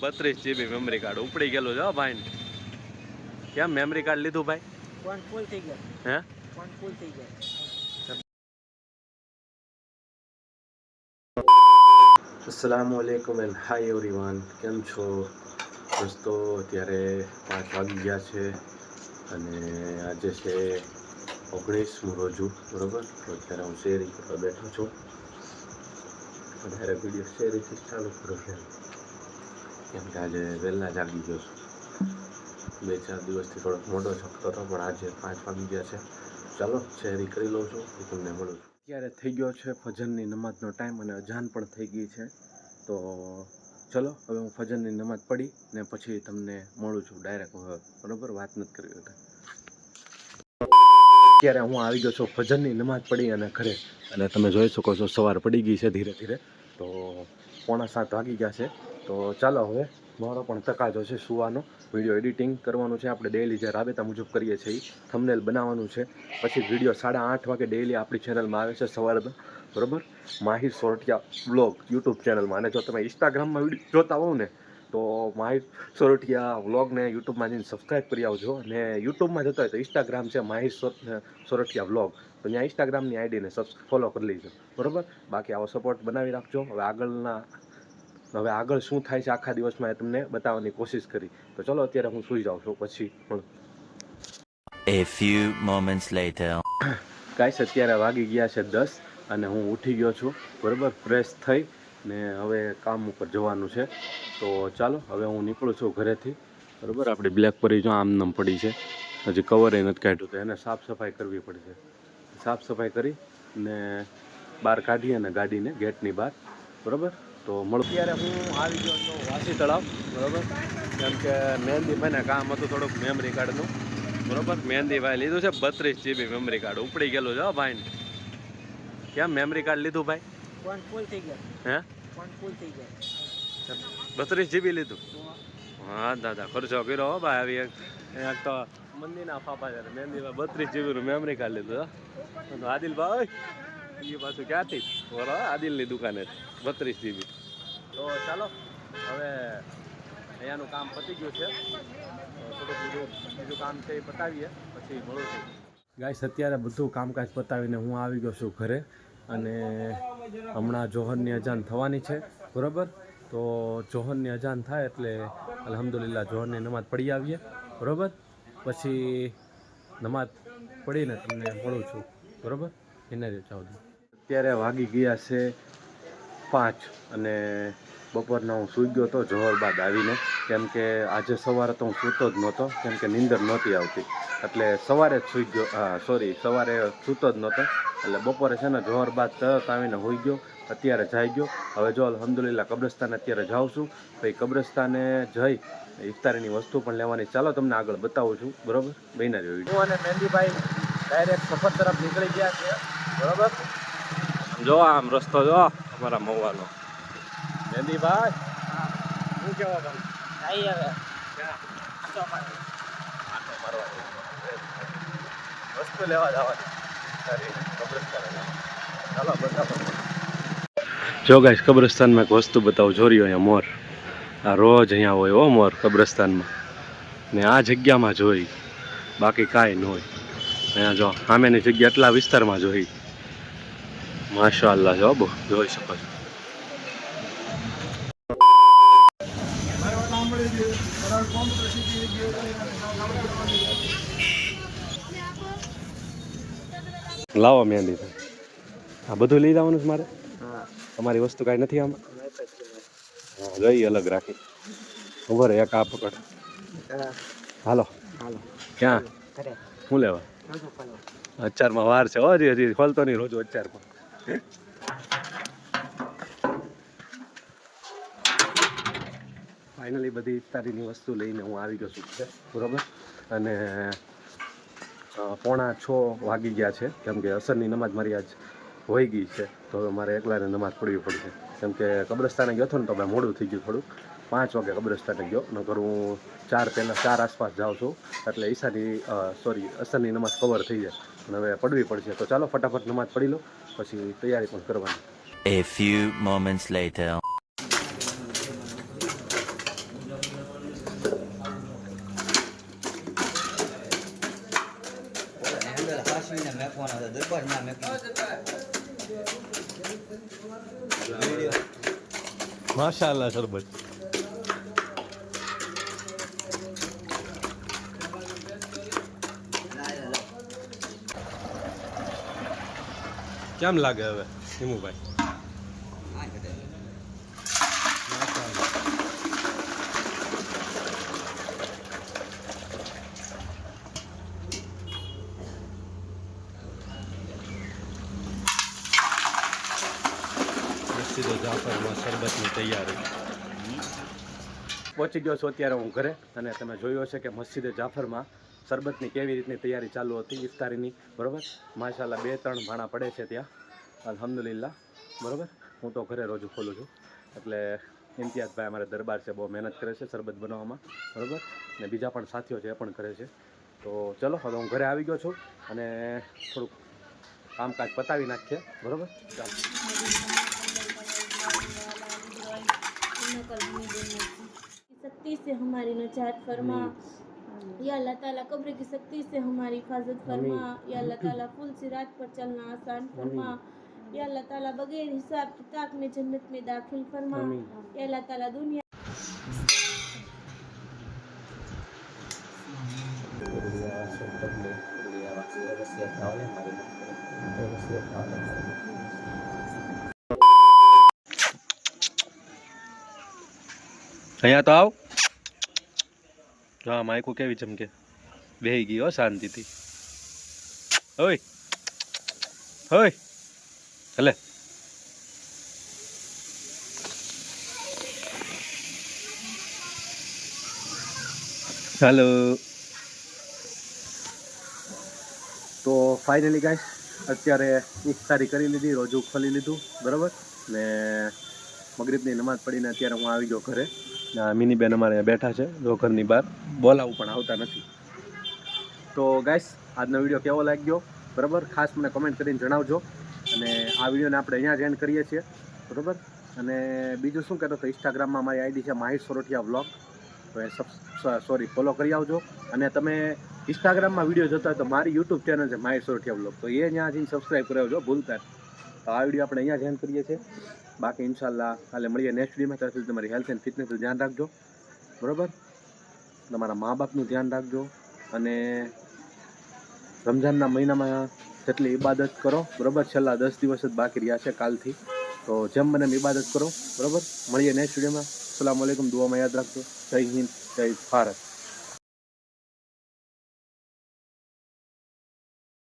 બત્રીસ GB memory card ઉપડી ગયેલું છે હો ભાઈ કેમ મેમરી કાર્ડ લીધું ભાઈ? ફોન ફૂલ થઈ ગયો. હે? ફોન ફૂલ થઈ ગયો. અસલામુ અલૈકુમ એન્ડ હાય એવરીવન કેમ છો? દોસ્તો અત્યારે પાંચ વાગી ગયા છે અને આજે છે ઓગણીસમું રોજુ બરોબર? તો અત્યારે હું શેરી કરવા બેઠો છું. અત્યારે વીડિયો શેરીથી ચાલુ કરો છે. કેમ કે આજે વહેલા જાગી ગયો છું. બે ચાર દિવસથી થોડોક મોટો શકતો હતો, પણ આજે પાંચ વાગી ગયા છે. ચાલો શેરી કરી લઉં છું એ તમને મળું છું. અત્યારે થઈ ગયો છે ફજરની નમાજનો ટાઈમ અને અજાન પણ થઈ ગઈ છે. તો ચલો, હવે હું ફજરની નમાજ પડી ને પછી તમને મળું છું ડાયરેક્ટ બરોબર વાત નથી કરવી અત્યારે હું આવી ગયો છું ફજરની નમાજ પડી અને ઘરે. અને તમે જોઈ શકો છો સવાર પડી ગઈ છે ધીરે ધીરે. તો પોણા સાત વાગી ગયા છે. તો ચાલો હવે મારો પણ તકાજો છે સુવાનો. વીડિયો એડિટિંગ કરવાનું છે. આપણે ડેઈલી જે રાબેતા મુજબ કરીએ છીએ થમનેલ બનાવવાનું છે. પછી વીડિયો સાડા આઠ વાગે ડેઈલી આપણી ચેનલમાં આવે છે સવારમાં બરાબર? માહિર સોરઠિયા બ્લોગ યુટ્યુબ ચેનલમાં અને જો તમે ઇન્સ્ટાગ્રામમાં વીડિયો જોતા હોવ ને, તો માહિર સોરઠિયા વ્લોગને યુટ્યુબમાં જઈને સબસ્ક્રાઈબ કરી આવજો. અને યુટ્યુબમાં જતા હોય તો ઇન્સ્ટાગ્રામ છે માહિર સોર- સોરઠિયા વ્લોગ તો ત્યાં ઇન્સ્ટાગ્રામની આઈડીને સબ ફોલો કરી લેજો. બરાબર? બાકી આવો સપોર્ટ બનાવી રાખજો. હવે આગળના હવે આગળ શું થાય છે આખા દિવસમાં એ તમને બતાવવાની કોશિશ કરી. તો ચલો અત્યારે હું સૂઈ જાઉં છું પછી પણ A few moments later. Guys અત્યારે વાગી ગયા છે દસ અને હું ઉઠી ગયો છું. બરાબર ફ્રેશ થઈ ને હવે કામ ઉપર જવાનું છે. તો ચાલો હવે હું નીકળું છું ઘરેથી. બરાબર આપણે બ્લેક પરી જો આમ નામ પડી છે. હજી કવરે નથી કાઢ્યું તો એને સાફ સફાઈ કરવી પડશે. સાફ સફાઈ કરી ને બહાર કાઢી અને ગાડીને ગેટની બહાર. બરાબર? તો મળું. અત્યારે હું આવી ગયો હતો વાસી તળાવ બરાબર? કેમ કે મહેંદીભાઈને કામ હતું થોડુંક મેમરી કાર્ડનું બરોબર? મહેંદીભાઈ લીધું છે બત્રીસ જીબી મેમરી કાર્ડ ઉપડી ગયેલું છે ભાઈને. ભાઈ કેમ મેમરી કાર્ડ લીધું ભાઈ? ફોન ફૂલ થઈ ગયો. હે? ફોન ફૂલ થઈ ગયો. બત્રીસ જીબી લીધું? હા દાદા ખર્ચો કર્યો હો ભાઈ આવી એક તો મંદિરના ફાફા છે. મહેંદીભાઈ બત્રીસ જીબીનું મેમરી કાર્ડ લીધું તો આદિલભાઈ એ પાછું ક્યાંથી? બરાબર આદિલની દુકાને બત્રીસ જીબી. તો ચાલો હવે અહીંયાનું કામ પતી ગયું છે. થોડુંક બીજું બીજું કામ છે એ પતાવીએ પછી મળું છું. ગાઈસ અત્યારે બધું કામકાજ પતાવીને હું આવી ગયો છું ઘરે અને હમણાં જોહરની અજાન થવાની છે બરાબર? તો જોહરની અજાન થાય એટલે અલ્હમ્દુલિલ્લાહ જોહરની નમાજ પડી આવીએ બરાબર? પછી નમાજ પડીને તમને મળું છું બરાબર? એને જ ચાવજો અત્યારે વાગી ગયા છે પાંચ અને બપોરના હું સૂઈ ગયો હતો જોહર બાદ આવીને. કેમ કે આજે સવારે તો હું સૂતો જ નહોતો, કેમ કે નીંદર નહોતી આવતી. એટલે સવારે જ સૂઈ ગયો, હા સોરી સવારે સૂતો જ નહોતો. એટલે બપોરે છે ને જોહર બાદ તરત આવીને હોઈ ગયો, અત્યારે જાઈ ગયો. હવે જો અલહમદુલિલ્લા કબ્રસ્તાને અત્યારે જાઉં છું પછી કબ્રસ્તાને જઈ ઇફતારીની વસ્તુ પણ લેવાની. ચાલો તમને આગળ બતાવું છું, બરોબર? બહેના રહ્યો હું અને મહેંદીભાઈ ડાયરેક્ટ સફર તરફ નીકળી ગયા છે બરોબર? જો આમ રસ્તો જો અમારા મોવાનો. મેંદીભાઈ શું કહેવા તમે આવી હવે. વસ્તુ લેવા જવાની. જો ગાઈશ કબ્રસ્તાનમાં એક વસ્તુ બતાવું. જોર્યો અહીંયા મોર. આ રોજ અહીંયા હોય હો મોર કબ્રસ્તાનમાં. ને આ જગ્યામાં જોઈ. બાકી કાંઈ ન હોય. અહીંયા જો સામેની જગ્યા એટલા વિસ્તારમાં જોઈ. માશા અલ્લાહ જો બહુ જોઈ શકો છો લાવો મહેંદી આ બધું લઈ જવાનું છે મારે? તમારી વસ્તુ કાંઈ નથી આમાં? ગઈ અલગ રાખી. ઉભર એક આ પકડ. હાલો. હાલો ક્યાં શું લેવા? અચારમાં વાર છે. હજી હજી ખોલતો નહીં રોજ અચારમાં. ફાઇનલી બધી ઇફતારીની વસ્તુ લઈને હું આવી ગયો છું, બરાબર? અને પોણા છ વાગી ગયા છે, કેમ કે અસરની નમાજ મારી આજ હોઈ ગઈ છે, તો મારે એકલાને નમાજ પડવી પડશે. કેમ કે કબ્રસ્તાને ગયો હતો ને તો મેં મોડું થઈ ગયું થોડુંક. પાંચ વાગે કબ્રસ્તાને ગયો, નકર હું ચાર પહેલાં ચાર આસપાસ જાઉં છું, એટલે ઈશાની સોરી અસરની નમાજ કવર થઈ જાય. પણ હવે પડવી પડશે. તો ચાલો ફટાફટ નમાજ પડી લો પછી તૈયારી પણ કરવાની. A few moments later. માશાલ્લાહ સરબત કેમ લાગે હવે હિમુભાઈ? મસ્જિદે જાફરમાં શરબતની તૈયારી. પહોંચી ગયો છું અત્યારે હું ઘરે અને તમે જોયું હશે કે મસ્જિદે જાફરમાં શરબતની કેવી રીતની તૈયારી ચાલુ હતી, ઇફતારીની. બરોબર? માશાલ્લાહ બે ત્રણ ભાણા પડે છે ત્યાં. અલહમદુલિલ્લા બરાબર? હું તો ઘરે રોજ ખોલું છું. એટલે ઇમ્તિયાઝભાઈ અમારે દરબાર છે, બહુ મહેનત કરે છે શરબત બનાવવામાં. બરાબર? ને બીજા પણ સાથીઓ છે, એ પણ કરે છે. તો ચલો, હવે હું ઘરે આવી ગયો છું અને થોડુંક કામકાજ પતાવી નાખીએ. બરોબર? ચાલો. शक्ति से हमारी नजात फरमा या अल्लाह ताला कब्र की शक्ति से हमारी हिफाजत फरमा या अल्लाह ताला फुल सिरात पर चलना आसान फरमा या अल्लाह ताला बगैर हिसाब किताब में जन्नत में दाखिल फरमा या अल्लाह ताला दुनिया અહીંયા તો આવ. હા માયકો કેવી ચમકે બેહી ગઈ હો શાંતિથી. હોય હોય હલે. હેલો. તો ફાઇનલી ગાઈસ, અત્યારે ઇફતારી કરી લીધી, રોજુ ખોલી લીધું, બરાબર? ને મગરીબની નમાઝ પડીને અત્યારે હું આવી ગયો ઘરે. મિની બેન અમારે બેઠા છે જો ઘરની બહાર. બોલાવું પણ આવતા નથી. તો ગાઈસ આજનો વીડિયો કેવો લાગ્યો? બરાબર? ખાસ મને કમેન્ટ કરીને જણાવજો. અને આ વિડીયોને આપણે અહીંયા જ એન્ડ કરીએ છીએ. બરાબર? અને બીજું શું કહેતો તો ઇન્સ્ટાગ્રામમાં મારી આઈડી છે માહિર સોરઠિયા વ્લોગ તો એ સબ સોરી ફોલો કરી આવજો. અને તમે ઇન્સ્ટાગ્રામમાં વીડિયો જોતા હોય તો મારી યુટ્યુબ ચેનલ છે માહિર સોરઠિયા વ્લોગ તો એ ત્યાં જઈને સબસ્ક્રાઈબ કરાવજો, ભૂલતા. તો આ વીડિયો આપણે અહીંયા જ કરીએ છીએ. બાકી ઇન્શાલ્લાહ કાલે મળીએ નેક્સ્ટ વિડીયોમાં ત્યાં સુધી તમારી હેલ્થ એન્ડ ફિટનેસનું ધ્યાન રાખજો. બરાબર? તમારા મા બાપનું ધ્યાન રાખજો અને રમઝાનના મહિનામાં જેટલી ઇબાદત કરો, બરાબર? છેલ્લા દસ દિવસ જ બાકી રહ્યા છે કાલથી. તો જેમ બને એમ ઇબાદત કરો, બરાબર? મળીએ નેક્સ્ટ વિડીયોમાં સલામ વાલેકુમ દુઆમાં યાદ રાખજો. જય હિન્દ, જય ભારત.